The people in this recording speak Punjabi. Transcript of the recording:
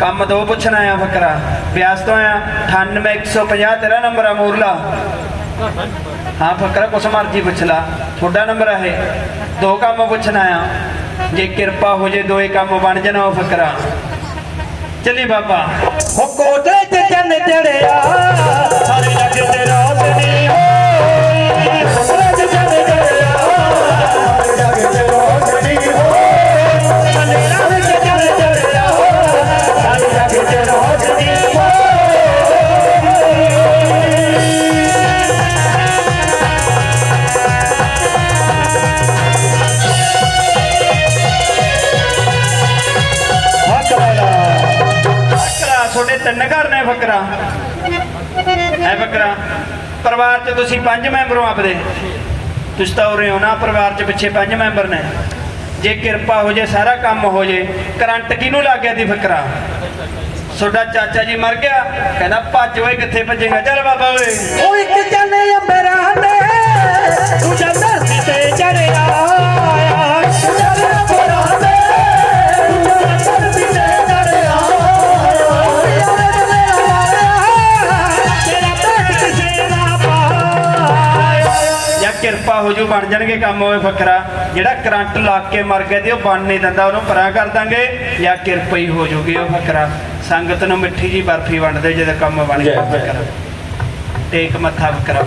ਕੰਮ ਦੋ ਪੁੱਛਣਾ ਆ ਫਕਰਾ ਬਿਆਸ ਤੋਂ ਆ 98150 ਤੇਰਾ ਨੰਬਰ ਆ ਮੂਰਲਾ। ਹਾਂ ਫਕਰਾ ਕੁਛ ਮਰਜ਼ੀ ਪੁੱਛ ਲਾ। ਤੁਹਾਡਾ ਨੰਬਰ ਆ ਇਹ। ਦੋ ਕੰਮ ਪੁੱਛਣਾ ਆ। ਜੇ ਕਿਰਪਾ ਹੋ ਜੇ ਦੋਏ ਕੰਮ ਬਣ ਜਾਣਾ ਉਹ ਫਕਰਾ ਚੱਲੀ ਬਾਬਾ। ਹੋ ਕੋਟੇ ਤੇ ਚੰਨ ਚੜਿਆ। ਤੁਹਾਡੇ ਤਿੰਨ ਘਰ ਨੇ ਫਕਰਾ ਐ ਫਕਰਾ ਪਰਿਵਾਰ 'ਚ ਤੁਸੀਂ ਪੰਜ ਮੈਂਬਰ ਹੋ ਆਪਦੇ। ਤੁਸੀਂ ਤਾਂ ਉਰੇ ਹੋ ਨਾ, ਪਰਿਵਾਰ 'ਚ ਪਿੱਛੇ ਪੰਜ ਮੈਂਬਰ ਨੇ। ਜੇ ਕਿਰਪਾ ਹੋ ਜੇ, ਸਾਰਾ ਕੰਮ ਹੋ ਜੇ, ਕਰੰਟ ਕਿਹਨੂੰ ਲੱਗ ਗਿਆ ਦੀ ਫਕਰਾ ਤੁਹਾਡਾ ਚਾਚਾ ਜੀ ਮਰ ਗਿਆ, ਕਹਿੰਦਾ ਭੱਜ ਓਏ, ਕਿੱਥੇ ਭੱਜੇਗਾ? ਚੱਲ ਬਾਬਾ ਓਏ। ਉਹ ਕਿਰਪਾ ਹੋ ਜੂ ਬਣ ਜਾਣਗੇ ਕੰਮ ਓਏ ਫਕਰਾ ਜਿਹੜਾ ਕਰੰਟ ਲੱਗ ਕੇ ਮਰ ਗਿਆ ਤੇ ਉਹ ਬਣ ਨਹੀਂ ਦਿੰਦਾ ਉਹਨੂੰ ਪਰਾਂ ਕਰ ਦਾਂਗੇ। ਜਾਂ ਕਿਰਪਾ ਹੀ ਹੋ ਜੂਗੀ ਉਹ ਫਕਰਾ ਸੰਗਤ ਨੂੰ ਮਿੱਠੀ ਜੀ ਬਰਫੀ ਵੰਡਦੇ ਜਦੋਂ ਕੰਮ ਬਣ ਗਿਆ। ਫਕਰਾ ਟੇਕ ਮੱਥਾ ਫਕਰਾ